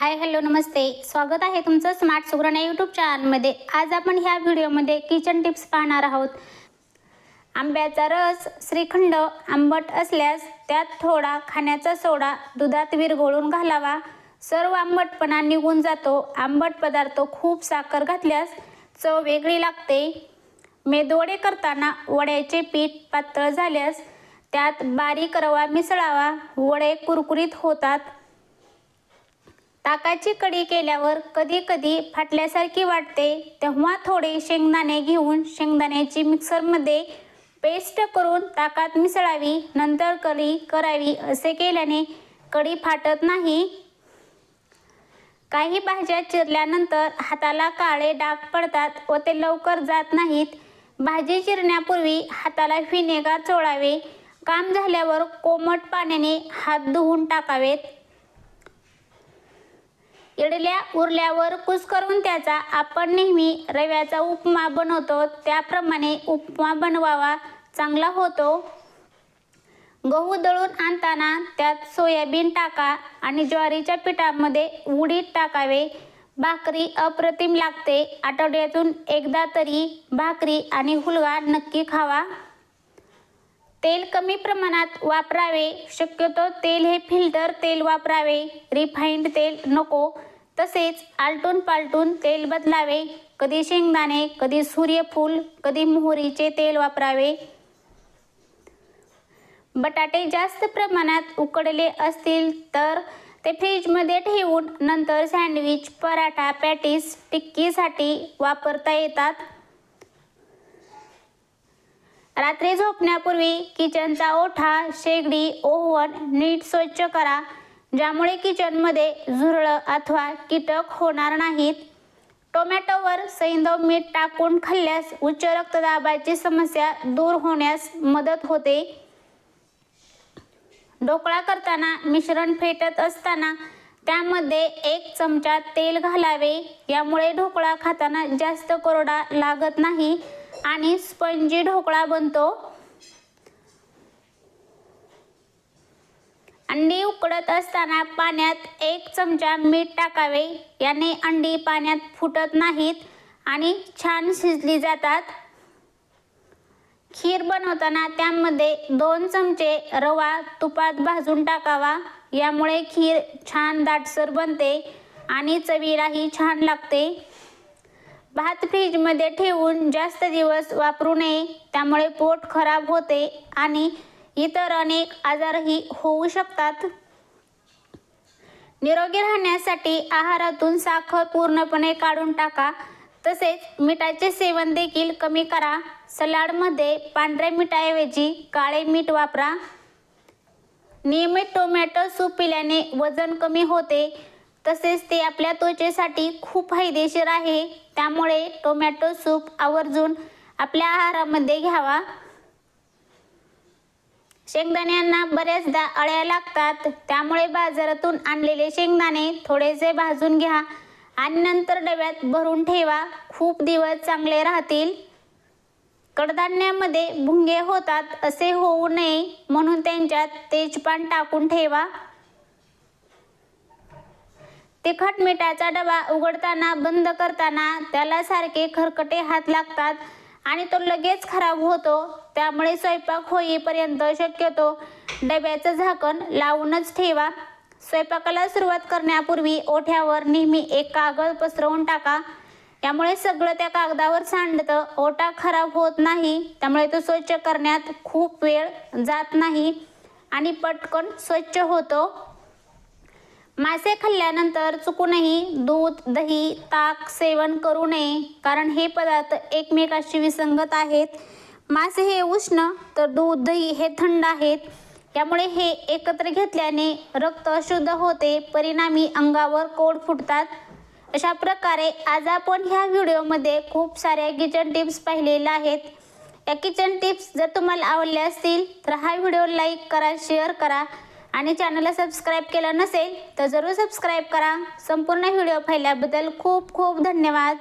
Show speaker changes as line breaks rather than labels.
Hi hello नमस्ते. स्वागत आहे तुमचं स्मार्ट सुग्रणा यूट्यूब चॅनलमध्ये आज आपण ह्या व्हिडिओमध्ये किचन टिप्स पाहणार आहोत. आंब्याचा रस श्रीखंड आंबट असल्यास त्यात थोडा खाण्याचा सोडा दुधात विरघळून घालावा. सर्व आंबटपणा निघून जातो. आंबट पदार्थ खूप साखर घातल्यास चव वेगळी लागते. मेदवडे करताना वड्याचे पीठ पातळ झाल्यास त्यात बारीक रवा मिसळावा. वडे कुरकुरीत होतात. ताकाची कढी केल्यावर कधी कधी फाटल्यासारखी वाटते तेव्हा थोडे शेंगदाणे घेऊन शेंगदाण्याची मिक्सरमध्ये पेस्ट करून ताकात मिसळावी नंतर कढी करावी असे केल्याने कढी फाटत नाही. काही भाज्या चिरल्यानंतर हाताला काळे डाग पडतात व ते लवकर जात नाहीत. भाजी चिरण्यापूर्वी हाताला व्हिनेगार चोळावे. काम झाल्यावर कोमट पाण्याने हात धुवून टाकावेत. इडल्या उरल्यावर कुस्करून त्याचा आपण नेहमी रव्याचा उपमा बनवतो त्याप्रमाणे उपमा बनवावा चांगला होतो. गहू दळून आणताना त्यात सोयाबीन टाका आणि ज्वारीच्या पिठामध्ये उडीद टाकावे. भाकरी अप्रतिम लागते. आठवड्यातून एकदा तरी भाकरी आणि हुलगा नक्की खावा. तेल कमी प्रमाणात वापरावे. शक्यतो तेल हे फिल्टर तेल वापरावे. रिफाईंड तेल नको. तसेच आलटून पालटून तेल बदलावे. कधी शेंगदाणे कधी सूर्यफूल कधी मोहरीचे तेल वापरावे. बटाटे जास्त प्रमाणात उकडले असतील तर ते फ्रीजमध्ये ठेवून नंतर सँडविच पराठा पॅटीस टिक्कीसाठी वापरता येतात. रात्री झोपण्यापूर्वी किचनचा ओठा शेगडी ओव्हन नीट स्वच्छ करा ज्यामुळे किचनमध्ये झुरळं अथवा कीटक होणार नाहीत. टोमॅटोवर सैंधव मीठ टाकून खाल्ल्यास उच्च रक्तदाबाची समस्या दूर होण्यास मदत होते. ढोकळा करताना मिश्रण फेटत असताना त्यामध्ये एक चमचा तेल घालावे. यामुळे ढोकळा खाताना जास्त कोरडा लागत नाही. आणि स्पंजी ढोकळा बनतो. अंडी उकडत असताना पाण्यात एक चमचा मीठ टाकावे. याने अंडी पाण्यात फुटत नाहीत आणि छान शिजली जातात. खीर बनवताना त्यामध्ये दोन चमचे रवा तुपात भाजून टाकावा. यामुळे खीर छान दाटसर बनते आणि चवीलाही छान लागते. भात फ्रीजमध्ये ठेवून जास्त दिवस वापरू नये त्यामुळे पोट खराब होते आणि इतर अनेक आजारही होऊ शकतात. निरोगी राहण्यासाठी आहारातून साखर पूर्णपणे काढून टाका. तसेच मिठाचे सेवन देखील कमी करा. सलाडमध्ये पांढऱ्या मिठाऐवजी काळे मीठ वापरा. नियमित टोमॅटो सूप पिल्याने वजन कमी होते. तसेच ते आपल्या त्वचेसाठी खूप फायदेशीर आहे. त्यामुळे टोमॅटो सूप आवर्जून आपल्या आहारामध्ये घ्यावा. शेंगदाण्यांना बऱ्याचदा अळ्या लागतात. त्यामुळे बाजारातून आणलेले शेंगदाणे थोडेसे भाजून घ्या आणि नंतर डब्यात भरून ठेवा. खूप दिवस चांगले राहतील. कडधान्यामध्ये भुंगे होतात असे होऊ नये म्हणून त्यांच्यात तेजपान टाकून ठेवा. तिखट मिठाचा डबा उघडताना बंद करताना त्याला सारखे खरकटे हात लागतात आणि तो लगेच खराब होतो. त्यामुळे स्वयंपाक होईपर्यंत शक्यतो डब्याचं झाकण लावूनच ठेवा. स्वयंपाकाला सुरुवात करण्यापूर्वी ओठ्यावर नेहमी एक कागद पसरवून टाका. यामुळे सगळं त्या कागदावर सांडतं. ओटा खराब होत नाही. त्यामुळे तो स्वच्छ करण्यात खूप वेळ जात नाही आणि पटकन स्वच्छ होतो. मासे खाल्ल्यानंतर चुकूनही दूध दही ताक सेवन करू नये कारण हे पदार्थ एकमेकाशी विसंगत आहेत. मासे हे उष्ण तर दूध दही हे थंड आहेत. त्यामुळे हे एकत्र घेतल्याने रक्त अशुद्ध होते परिणामी अंगावर कोड फुटतात. अशा प्रकारे आज आपण ह्या व्हिडिओमध्ये खूप साऱ्या किचन टिप्स पाहिलेल्या आहेत. या किचन टिप्स जर तुम्हाला आवडल्या असतील तर हा व्हिडिओ लाईक करा शेअर करा. आणि चॅनलला सबस्क्राईब केलं नसेल तर जरूर सबस्क्राईब करा. संपूर्ण व्हिडिओ पाहिल्याबद्दल खूप खूप धन्यवाद.